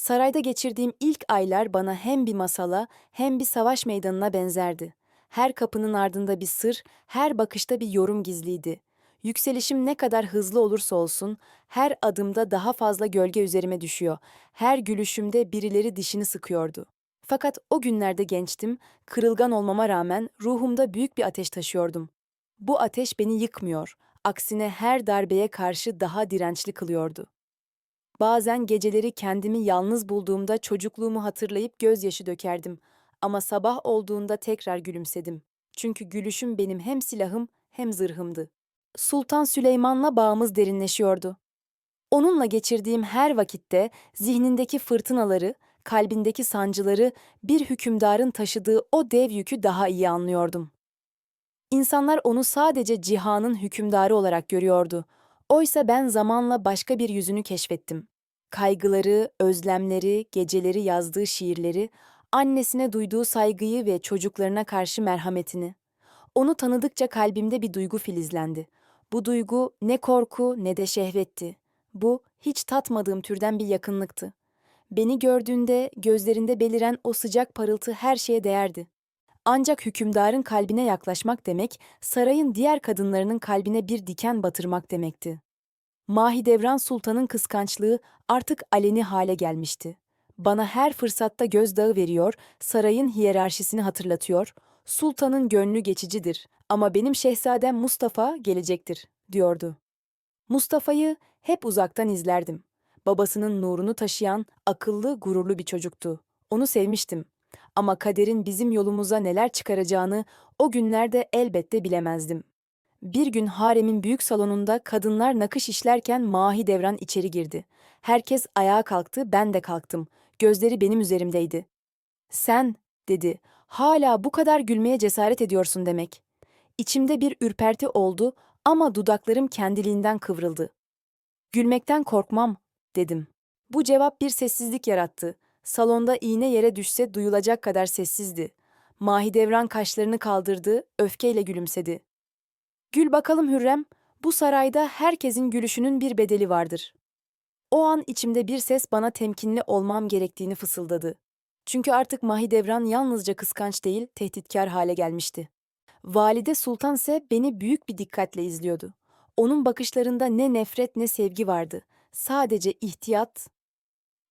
Sarayda geçirdiğim ilk aylar bana hem bir masala hem bir savaş meydanına benzerdi. Her kapının ardında bir sır, her bakışta bir yorum gizliydi. Yükselişim ne kadar hızlı olursa olsun, her adımda daha fazla gölge üzerime düşüyor. Her gülüşümde birileri dişini sıkıyordu. Fakat o günlerde gençtim, kırılgan olmama rağmen ruhumda büyük bir ateş taşıyordum. Bu ateş beni yıkmıyor, aksine her darbeye karşı daha dirençli kılıyordu. Bazen geceleri kendimi yalnız bulduğumda çocukluğumu hatırlayıp gözyaşı dökerdim. Ama sabah olduğunda tekrar gülümsedim. Çünkü gülüşüm benim hem silahım hem zırhımdı. Sultan Süleyman'la bağımız derinleşiyordu. Onunla geçirdiğim her vakitte zihnindeki fırtınaları, kalbindeki sancıları, bir hükümdarın taşıdığı o dev yükü daha iyi anlıyordum. İnsanlar onu sadece cihanın hükümdarı olarak görüyordu. Oysa ben zamanla başka bir yüzünü keşfettim. Kaygıları, özlemleri, geceleri yazdığı şiirleri, annesine duyduğu saygıyı ve çocuklarına karşı merhametini. Onu tanıdıkça kalbimde bir duygu filizlendi. Bu duygu ne korku ne de şehvetti. Bu hiç tatmadığım türden bir yakınlıktı. Beni gördüğünde gözlerinde beliren o sıcak parıltı her şeye değerdi. Ancak hükümdarın kalbine yaklaşmak demek, sarayın diğer kadınlarının kalbine bir diken batırmak demekti. Mahidevran Sultan'ın kıskançlığı artık aleni hale gelmişti. Bana her fırsatta gözdağı veriyor, sarayın hiyerarşisini hatırlatıyor, sultanın gönlü geçicidir ama benim şehzadem Mustafa gelecektir, diyordu. Mustafa'yı hep uzaktan izlerdim. Babasının nurunu taşıyan, akıllı, gururlu bir çocuktu. Onu sevmiştim. Ama kaderin bizim yolumuza neler çıkaracağını o günlerde elbette bilemezdim. Bir gün haremin büyük salonunda kadınlar nakış işlerken Mahidevran içeri girdi. Herkes ayağa kalktı, ben de kalktım. Gözleri benim üzerimdeydi. Sen, dedi, hala bu kadar gülmeye cesaret ediyorsun demek. İçimde bir ürperti oldu ama dudaklarım kendiliğinden kıvrıldı. Gülmekten korkmam, dedim. Bu cevap bir sessizlik yarattı. Salonda iğne yere düşse duyulacak kadar sessizdi. Mahidevran kaşlarını kaldırdı, öfkeyle gülümsedi. Gül bakalım Hürrem, bu sarayda herkesin gülüşünün bir bedeli vardır. O an içimde bir ses bana temkinli olmam gerektiğini fısıldadı. Çünkü artık Mahidevran yalnızca kıskanç değil, tehditkar hale gelmişti. Valide Sultan ise beni büyük bir dikkatle izliyordu. Onun bakışlarında ne nefret ne sevgi vardı. Sadece ihtiyat.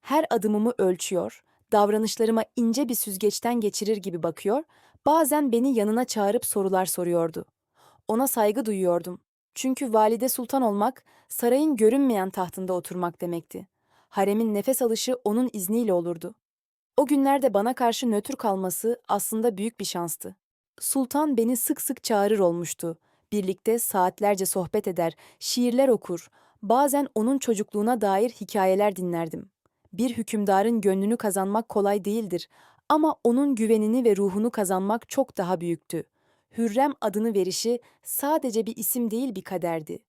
Her adımımı ölçüyor, davranışlarıma ince bir süzgeçten geçirir gibi bakıyor, bazen beni yanına çağırıp sorular soruyordu. Ona saygı duyuyordum. Çünkü valide sultan olmak, sarayın görünmeyen tahtında oturmak demekti. Haremin nefes alışı onun izniyle olurdu. O günlerde bana karşı nötr kalması aslında büyük bir şanstı. Sultan beni sık sık çağırır olmuştu. Birlikte saatlerce sohbet eder, şiirler okur, bazen onun çocukluğuna dair hikayeler dinlerdim. Bir hükümdarın gönlünü kazanmak kolay değildir ama onun güvenini ve ruhunu kazanmak çok daha büyüktü. Hürrem adını verişi sadece bir isim değil bir kaderdi.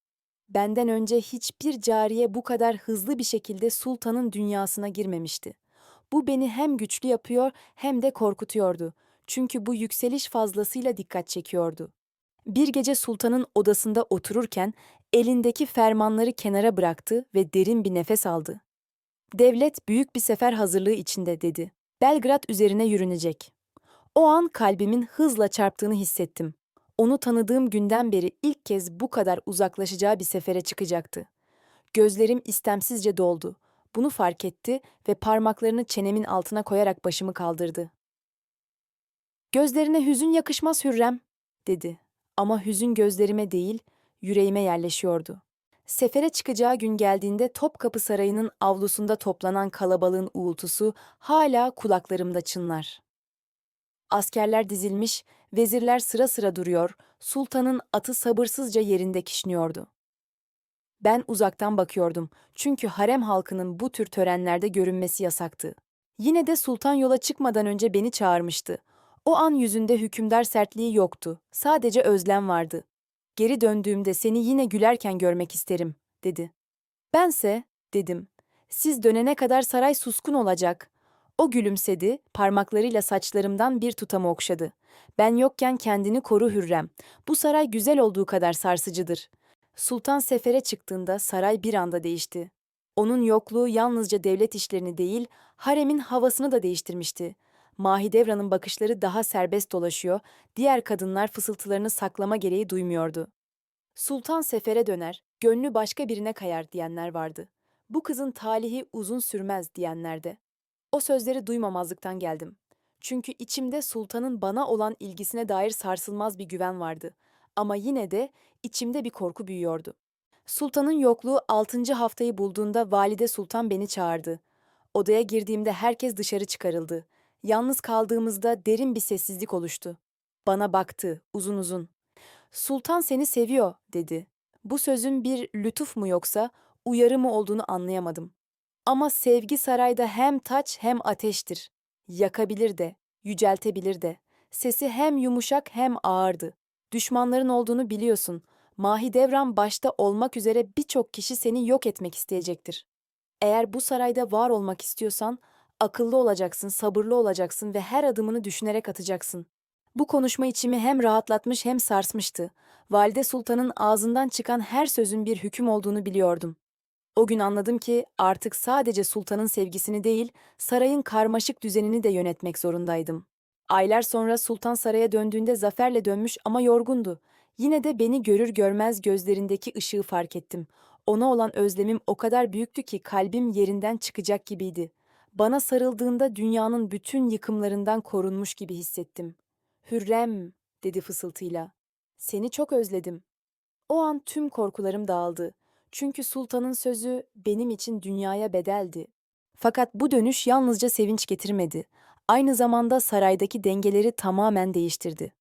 Benden önce hiçbir cariye bu kadar hızlı bir şekilde sultanın dünyasına girmemişti. Bu beni hem güçlü yapıyor hem de korkutuyordu. Çünkü bu yükseliş fazlasıyla dikkat çekiyordu. Bir gece sultanın odasında otururken elindeki fermanları kenara bıraktı ve derin bir nefes aldı. Devlet büyük bir sefer hazırlığı içinde dedi. Belgrad üzerine yürünecek. O an kalbimin hızla çarptığını hissettim. Onu tanıdığım günden beri ilk kez bu kadar uzaklaşacağı bir sefere çıkacaktı. Gözlerim istemsizce doldu. Bunu fark etti ve parmaklarını çenemin altına koyarak başımı kaldırdı. Gözlerine hüzün yakışmaz Hürrem, dedi. Ama hüzün gözlerime değil, yüreğime yerleşiyordu. Sefere çıkacağı gün geldiğinde Topkapı Sarayı'nın avlusunda toplanan kalabalığın uğultusu hala kulaklarımda çınlar. Askerler dizilmiş, vezirler sıra sıra duruyor, sultanın atı sabırsızca yerinde kişniyordu. Ben uzaktan bakıyordum çünkü harem halkının bu tür törenlerde görünmesi yasaktı. Yine de sultan yola çıkmadan önce beni çağırmıştı. O an yüzünde hükümdar sertliği yoktu, sadece özlem vardı. Geri döndüğümde seni yine gülerken görmek isterim, dedi. Bense, dedim, siz dönene kadar saray suskun olacak. O gülümsedi, parmaklarıyla saçlarımdan bir tutamı okşadı. Ben yokken kendini koru Hürrem. Bu saray güzel olduğu kadar sarsıcıdır. Sultan sefere çıktığında saray bir anda değişti. Onun yokluğu yalnızca devlet işlerini değil, haremin havasını da değiştirmişti. Mahidevran'ın bakışları daha serbest dolaşıyor, diğer kadınlar fısıltılarını saklama gereği duymuyordu. Sultan sefere döner, gönlü başka birine kayar diyenler vardı. Bu kızın talihi uzun sürmez diyenler de. O sözleri duymamazlıktan geldim. Çünkü içimde sultanın bana olan ilgisine dair sarsılmaz bir güven vardı. Ama yine de içimde bir korku büyüyordu. Sultanın yokluğu altıncı haftayı bulduğunda valide sultan beni çağırdı. Odaya girdiğimde herkes dışarı çıkarıldı. Yalnız kaldığımızda derin bir sessizlik oluştu. Bana baktı, uzun uzun. Sultan seni seviyor, dedi. Bu sözün bir lütuf mu yoksa uyarı mı olduğunu anlayamadım. Ama sevgi sarayda hem taç hem ateştir. Yakabilir de, yüceltebilir de. Sesi hem yumuşak hem ağırdı. Düşmanların olduğunu biliyorsun. Mahidevran başta olmak üzere birçok kişi seni yok etmek isteyecektir. Eğer bu sarayda var olmak istiyorsan, akıllı olacaksın, sabırlı olacaksın ve her adımını düşünerek atacaksın. Bu konuşma içimi hem rahatlatmış hem sarsmıştı. Valide Sultan'ın ağzından çıkan her sözün bir hüküm olduğunu biliyordum. O gün anladım ki artık sadece sultanın sevgisini değil, sarayın karmaşık düzenini de yönetmek zorundaydım. Aylar sonra sultan saraya döndüğünde zaferle dönmüş ama yorgundu. Yine de beni görür görmez gözlerindeki ışığı fark ettim. Ona olan özlemim o kadar büyüktü ki kalbim yerinden çıkacak gibiydi. Bana sarıldığında dünyanın bütün yıkımlarından korunmuş gibi hissettim. Hürrem, dedi fısıltıyla. Seni çok özledim. O an tüm korkularım dağıldı. Çünkü sultanın sözü benim için dünyaya bedeldi. Fakat bu dönüş yalnızca sevinç getirmedi. Aynı zamanda saraydaki dengeleri tamamen değiştirdi.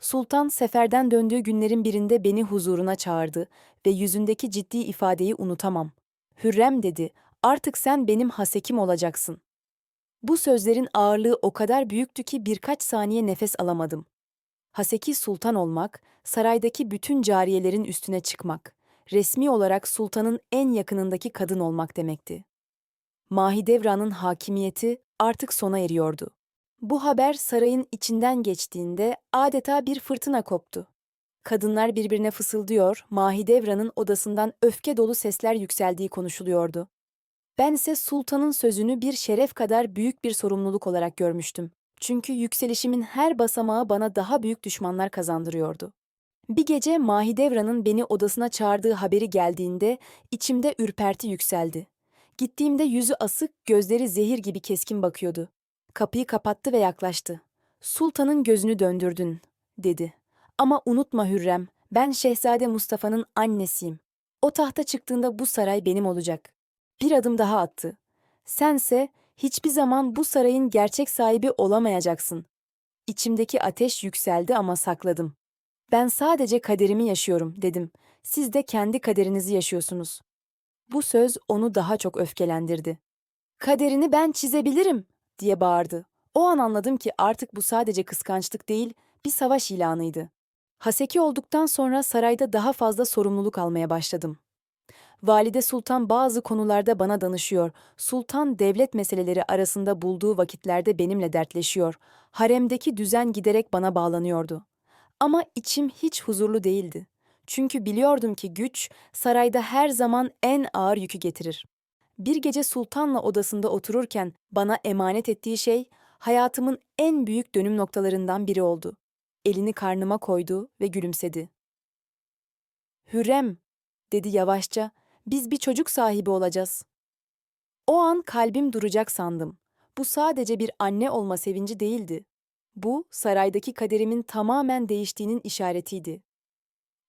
Sultan seferden döndüğü günlerin birinde beni huzuruna çağırdı ve yüzündeki ciddi ifadeyi unutamam. Hürrem dedi, artık sen benim hasekim olacaksın. Bu sözlerin ağırlığı o kadar büyüktü ki birkaç saniye nefes alamadım. Haseki sultan olmak, saraydaki bütün cariyelerin üstüne çıkmak, resmi olarak sultanın en yakınındaki kadın olmak demekti. Mahidevran'ın hakimiyeti artık sona eriyordu. Bu haber sarayın içinden geçtiğinde adeta bir fırtına koptu. Kadınlar birbirine fısıldıyor, Mahidevran'ın odasından öfke dolu sesler yükseldiği konuşuluyordu. Bense sultanın sözünü bir şeref kadar büyük bir sorumluluk olarak görmüştüm. Çünkü yükselişimin her basamağı bana daha büyük düşmanlar kazandırıyordu. Bir gece Mahidevran'ın beni odasına çağırdığı haberi geldiğinde içimde ürperti yükseldi. Gittiğimde yüzü asık, gözleri zehir gibi keskin bakıyordu. Kapıyı kapattı ve yaklaştı. Sultanın gözünü döndürdün, dedi. Ama unutma Hürrem, ben Şehzade Mustafa'nın annesiyim. O tahta çıktığında bu saray benim olacak. Bir adım daha attı. Sense hiçbir zaman bu sarayın gerçek sahibi olamayacaksın. İçimdeki ateş yükseldi ama sakladım. Ben sadece kaderimi yaşıyorum dedim. Siz de kendi kaderinizi yaşıyorsunuz. Bu söz onu daha çok öfkelendirdi. Kaderini ben çizebilirim diye bağırdı. O an anladım ki artık bu sadece kıskançlık değil, bir savaş ilanıydı. Haseki olduktan sonra sarayda daha fazla sorumluluk almaya başladım. Valide Sultan bazı konularda bana danışıyor. Sultan devlet meseleleri arasında bulduğu vakitlerde benimle dertleşiyor. Haremdeki düzen giderek bana bağlanıyordu. Ama içim hiç huzurlu değildi. Çünkü biliyordum ki güç sarayda her zaman en ağır yükü getirir. Bir gece sultanla odasında otururken bana emanet ettiği şey hayatımın en büyük dönüm noktalarından biri oldu. Elini karnıma koydu ve gülümsedi. Hürrem, dedi yavaşça, biz bir çocuk sahibi olacağız. O an kalbim duracak sandım. Bu sadece bir anne olma sevinci değildi. Bu, saraydaki kaderimin tamamen değiştiğinin işaretiydi.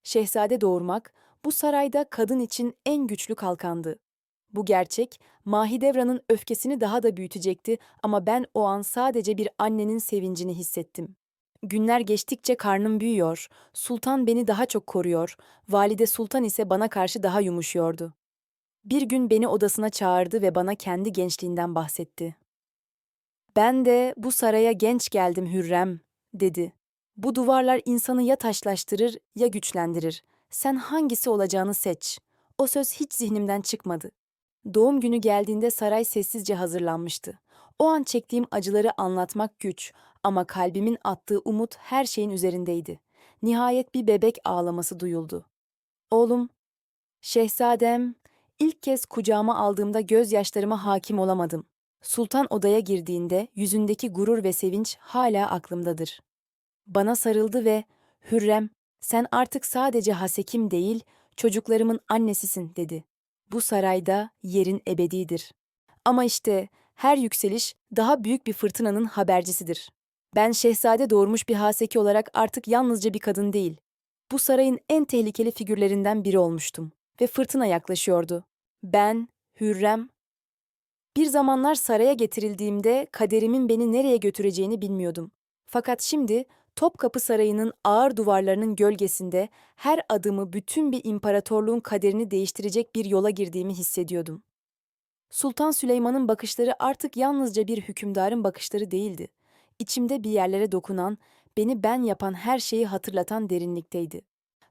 Şehzade doğurmak, bu sarayda kadın için en güçlü kalkandı. Bu gerçek, Mahidevran'ın öfkesini daha da büyütecekti ama ben o an sadece bir annenin sevincini hissettim. Günler geçtikçe karnım büyüyor, sultan beni daha çok koruyor, valide sultan ise bana karşı daha yumuşuyordu. Bir gün beni odasına çağırdı ve bana kendi gençliğinden bahsetti. Ben de bu saraya genç geldim Hürrem, dedi. Bu duvarlar insanı ya taşlaştırır ya güçlendirir. Sen hangisi olacağını seç. O söz hiç zihnimden çıkmadı. Doğum günü geldiğinde saray sessizce hazırlanmıştı. O an çektiğim acıları anlatmak güç ama kalbimin attığı umut her şeyin üzerindeydi. Nihayet bir bebek ağlaması duyuldu. Oğlum, şehzadem, İlk kez kucağıma aldığımda gözyaşlarıma hakim olamadım. Sultan odaya girdiğinde yüzündeki gurur ve sevinç hala aklımdadır. Bana sarıldı ve "Hürrem, sen artık sadece Hasekim değil, çocuklarımın annesisin." dedi. Bu sarayda yerin ebedidir. Ama işte her yükseliş daha büyük bir fırtınanın habercisidir. Ben şehzade doğurmuş bir Haseki olarak artık yalnızca bir kadın değil, bu sarayın en tehlikeli figürlerinden biri olmuştum ve fırtına yaklaşıyordu. Ben, Hürrem, bir zamanlar saraya getirildiğimde kaderimin beni nereye götüreceğini bilmiyordum. Fakat şimdi Topkapı Sarayı'nın ağır duvarlarının gölgesinde her adımı bütün bir imparatorluğun kaderini değiştirecek bir yola girdiğimi hissediyordum. Sultan Süleyman'ın bakışları artık yalnızca bir hükümdarın bakışları değildi. İçimde bir yerlere dokunan, beni ben yapan her şeyi hatırlatan derinlikteydi.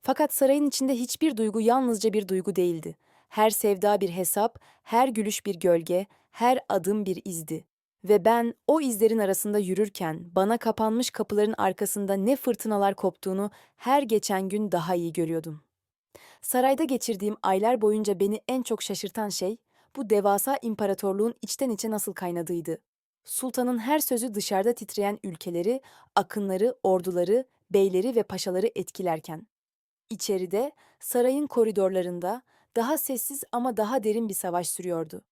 Fakat sarayın içinde hiçbir duygu yalnızca bir duygu değildi. Her sevda bir hesap, her gülüş bir gölge, her adım bir izdi. Ve ben o izlerin arasında yürürken bana kapanmış kapıların arkasında ne fırtınalar koptuğunu her geçen gün daha iyi görüyordum. Sarayda geçirdiğim aylar boyunca beni en çok şaşırtan şey bu devasa imparatorluğun içten içe nasıl kaynadığıydı. Sultanın her sözü dışarıda titreyen ülkeleri, akınları, orduları, beyleri ve paşaları etkilerken. İçeride, sarayın koridorlarında daha sessiz ama daha derin bir savaş sürüyordu.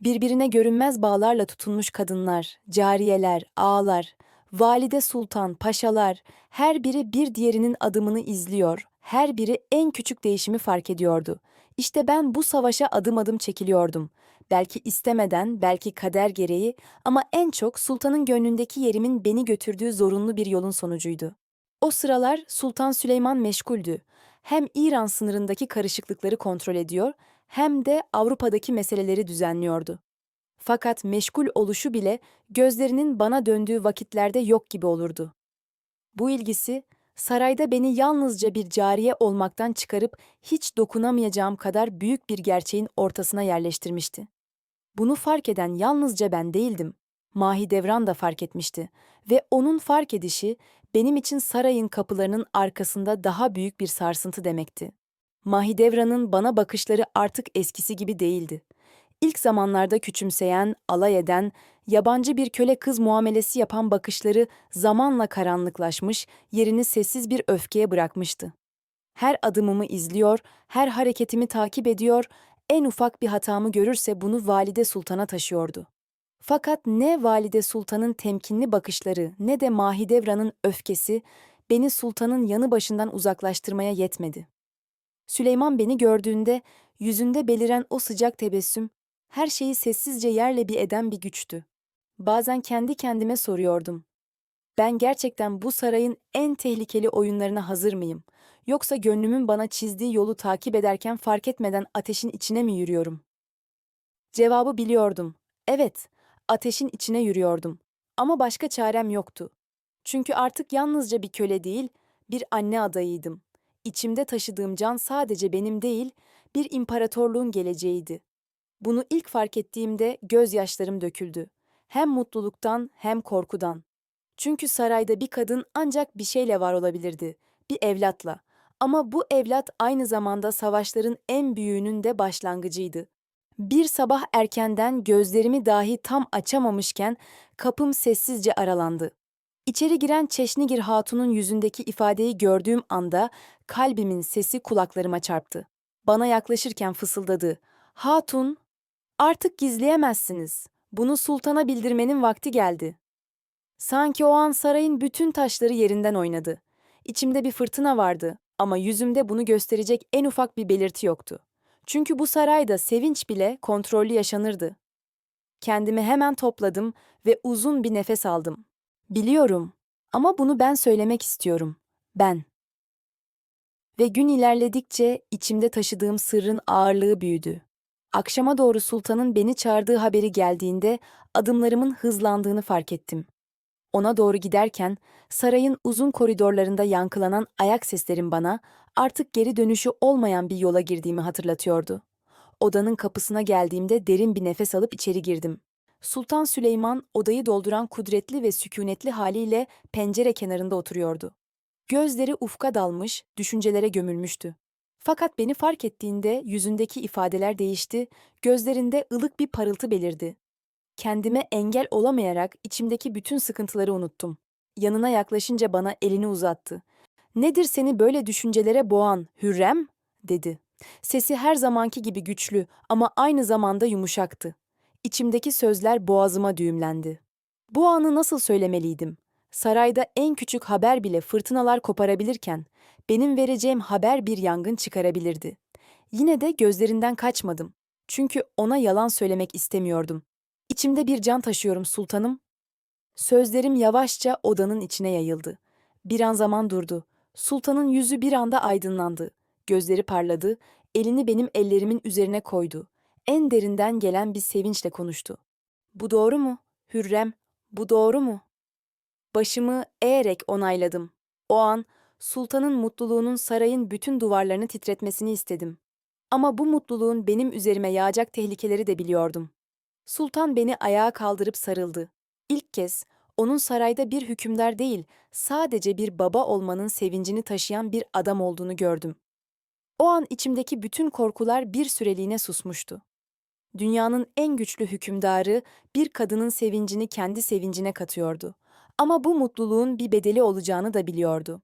Birbirine görünmez bağlarla tutunmuş kadınlar, cariyeler, ağalar, valide sultan, paşalar, her biri bir diğerinin adımını izliyor, her biri en küçük değişimi fark ediyordu. İşte ben bu savaşa adım adım çekiliyordum. Belki istemeden, belki kader gereği ama en çok sultanın gönlündeki yerimin beni götürdüğü zorunlu bir yolun sonucuydu. O sıralar Sultan Süleyman meşguldü. Hem İran sınırındaki karışıklıkları kontrol ediyor, hem de Avrupa'daki meseleleri düzenliyordu. Fakat meşgul oluşu bile gözlerinin bana döndüğü vakitlerde yok gibi olurdu. Bu ilgisi sarayda beni yalnızca bir cariye olmaktan çıkarıp hiç dokunamayacağım kadar büyük bir gerçeğin ortasına yerleştirmişti. Bunu fark eden yalnızca ben değildim. Mahidevran da fark etmişti ve onun fark edişi benim için sarayın kapılarının arkasında daha büyük bir sarsıntı demekti. Mahidevran'ın bana bakışları artık eskisi gibi değildi. İlk zamanlarda küçümseyen, alay eden, yabancı bir köle kız muamelesi yapan bakışları zamanla karanlıklaşmış, yerini sessiz bir öfkeye bırakmıştı. Her adımımı izliyor, her hareketimi takip ediyor, en ufak bir hatamı görürse bunu valide sultana taşıyordu. Fakat ne valide sultanın temkinli bakışları ne de Mahidevran'ın öfkesi beni sultanın yanı başından uzaklaştırmaya yetmedi. Süleyman beni gördüğünde yüzünde beliren o sıcak tebessüm her şeyi sessizce yerle bir eden bir güçtü. Bazen kendi kendime soruyordum. Ben gerçekten bu sarayın en tehlikeli oyunlarına hazır mıyım? Yoksa gönlümün bana çizdiği yolu takip ederken fark etmeden ateşin içine mi yürüyorum? Cevabı biliyordum. Evet, ateşin içine yürüyordum. Ama başka çarem yoktu. Çünkü artık yalnızca bir köle değil, bir anne adayıydım. İçimde taşıdığım can sadece benim değil, bir imparatorluğun geleceğiydi. Bunu ilk fark ettiğimde gözyaşlarım döküldü. Hem mutluluktan hem korkudan. Çünkü sarayda bir kadın ancak bir şeyle var olabilirdi, bir evlatla. Ama bu evlat aynı zamanda savaşların en büyüğünün de başlangıcıydı. Bir sabah erkenden gözlerimi dahi tam açamamışken kapım sessizce aralandı. İçeri giren Çeşnigir Hatun'un yüzündeki ifadeyi gördüğüm anda kalbimin sesi kulaklarıma çarptı. Bana yaklaşırken fısıldadı. Hatun, artık gizleyemezsiniz. Bunu sultana bildirmenin vakti geldi. Sanki o an sarayın bütün taşları yerinden oynadı. İçimde bir fırtına vardı ama yüzümde bunu gösterecek en ufak bir belirti yoktu. Çünkü bu sarayda sevinç bile kontrollü yaşanırdı. Kendimi hemen topladım ve uzun bir nefes aldım. Biliyorum ama bunu ben söylemek istiyorum. Ben. Ve gün ilerledikçe içimde taşıdığım sırrın ağırlığı büyüdü. Akşama doğru sultanın beni çağırdığı haberi geldiğinde adımlarımın hızlandığını fark ettim. Ona doğru giderken sarayın uzun koridorlarında yankılanan ayak seslerim bana artık geri dönüşü olmayan bir yola girdiğimi hatırlatıyordu. Odanın kapısına geldiğimde derin bir nefes alıp içeri girdim. Sultan Süleyman odayı dolduran kudretli ve sükunetli haliyle pencere kenarında oturuyordu. Gözleri ufka dalmış, düşüncelere gömülmüştü. Fakat beni fark ettiğinde yüzündeki ifadeler değişti, gözlerinde ılık bir parıltı belirdi. Kendime engel olamayarak içimdeki bütün sıkıntıları unuttum. Yanına yaklaşınca bana elini uzattı. Nedir seni böyle düşüncelere boğan, Hürrem? dedi. Sesi her zamanki gibi güçlü ama aynı zamanda yumuşaktı. İçimdeki sözler boğazıma düğümlendi. Bu anı nasıl söylemeliydim? Sarayda en küçük haber bile fırtınalar koparabilirken, benim vereceğim haber bir yangın çıkarabilirdi. Yine de gözlerinden kaçmadım. Çünkü ona yalan söylemek istemiyordum. İçimde bir can taşıyorum sultanım. Sözlerim yavaşça odanın içine yayıldı. Bir an zaman durdu. Sultanın yüzü bir anda aydınlandı. Gözleri parladı, elini benim ellerimin üzerine koydu. En derinden gelen bir sevinçle konuştu. Bu doğru mu? Hürrem, bu doğru mu? Başımı eğerek onayladım. O an sultanın mutluluğunun sarayın bütün duvarlarını titretmesini istedim. Ama bu mutluluğun benim üzerime yağacak tehlikeleri de biliyordum. Sultan beni ayağa kaldırıp sarıldı. İlk kez onun sarayda bir hükümdar değil, sadece bir baba olmanın sevincini taşıyan bir adam olduğunu gördüm. O an içimdeki bütün korkular bir süreliğine susmuştu. Dünyanın en güçlü hükümdarı bir kadının sevincini kendi sevincine katıyordu. Ama bu mutluluğun bir bedeli olacağını da biliyordu.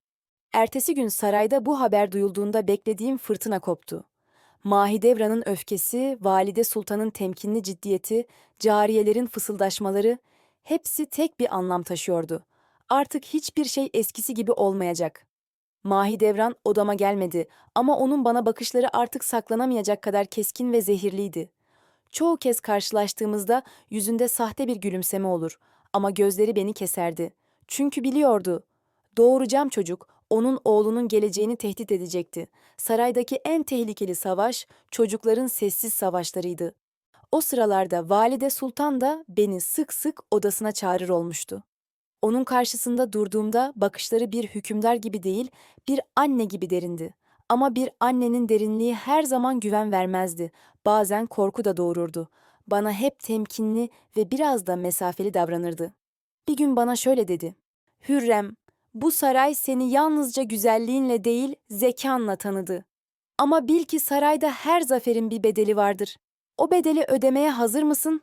Ertesi gün sarayda bu haber duyulduğunda beklediğim fırtına koptu. Mahidevran'ın öfkesi, Valide Sultan'ın temkinli ciddiyeti, cariyelerin fısıldaşmaları hepsi tek bir anlam taşıyordu. Artık hiçbir şey eskisi gibi olmayacak. Mahidevran odama gelmedi ama onun bana bakışları artık saklanamayacak kadar keskin ve zehirliydi. Çoğu kez karşılaştığımızda yüzünde sahte bir gülümseme olur ama gözleri beni keserdi. Çünkü biliyordu. Doğuracağım çocuk onun oğlunun geleceğini tehdit edecekti. Saraydaki en tehlikeli savaş çocukların sessiz savaşlarıydı. O sıralarda Valide Sultan da beni sık sık odasına çağırır olmuştu. Onun karşısında durduğumda bakışları bir hükümdar gibi değil, bir anne gibi derindi. Ama bir annenin derinliği her zaman güven vermezdi. Bazen korku da doğururdu. Bana hep temkinli ve biraz da mesafeli davranırdı. Bir gün bana şöyle dedi. Hürrem, bu saray seni yalnızca güzelliğinle değil, zekanla tanıdı. Ama bil ki sarayda her zaferin bir bedeli vardır. O bedeli ödemeye hazır mısın?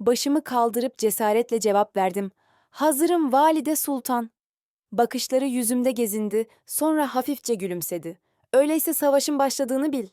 Başımı kaldırıp cesaretle cevap verdim. Hazırım valide sultan. Bakışları yüzümde gezindi, sonra hafifçe gülümsedi. Öyleyse savaşın başladığını bil.